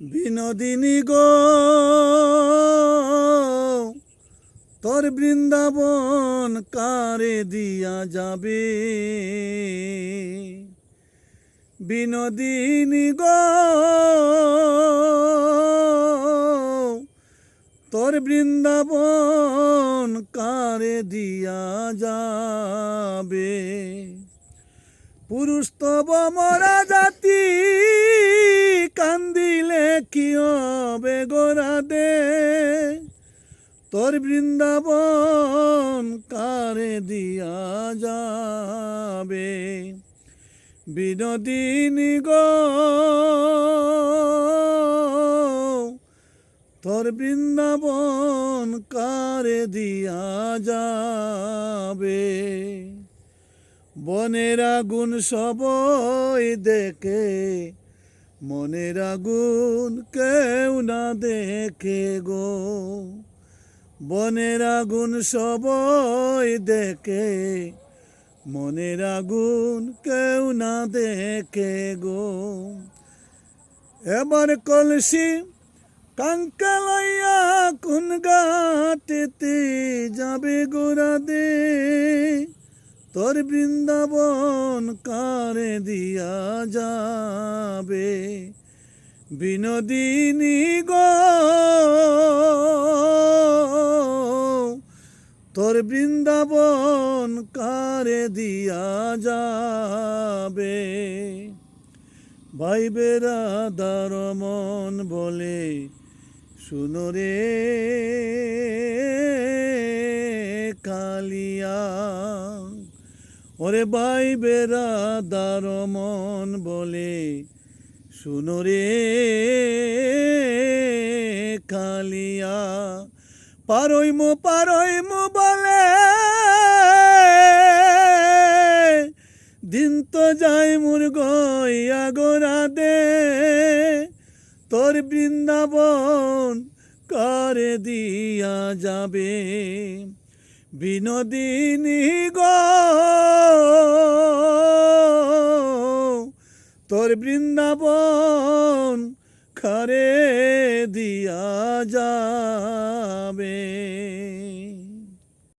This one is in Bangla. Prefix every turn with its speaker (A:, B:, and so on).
A: বিনোদিনী গো, তোর বৃন্দাবন কারে দিয়া যাবে? বিনোদিনী গো, তোর বৃন্দাবন কারে দিয়া যাবে? পুরুষ তব মরা জাতি কি হবে গোরা দে তোর বৃন্দাবন কারে দিয়া যাবে? বিনোদিনী গো তোর বৃন্দাবন কারে দিয়া যাবে? বনের আগুন সবই দেখে মনের আগুন কেউ না দেখে গো। বনের আগুন সবই দেখে, মনের আগুন কেউ না দেখে গো। এবার কলসি কাঙ্কালাইয়া কোন গাটেতে যাবে গোরা দে তোর বৃন্দাবন কারে দিয়া যাবে? বিনোদিনী গো, তোর বৃন্দাবন কারে দিয়া যাবে? ভাই বেরাদার মন বলে, শুনো রে কালিয়া ওরে ভাই বেরাদার মন বলে, শুনো রে কালিয়া পারই মো পারই মো বলে, দিন তো যাই মোর গইয়া গোরা দে তোর বৃন্দাবন করে দিয়া যাবে? বিনোদিনী গো তোর বৃন্দাবন খারে দিয়া যাবে।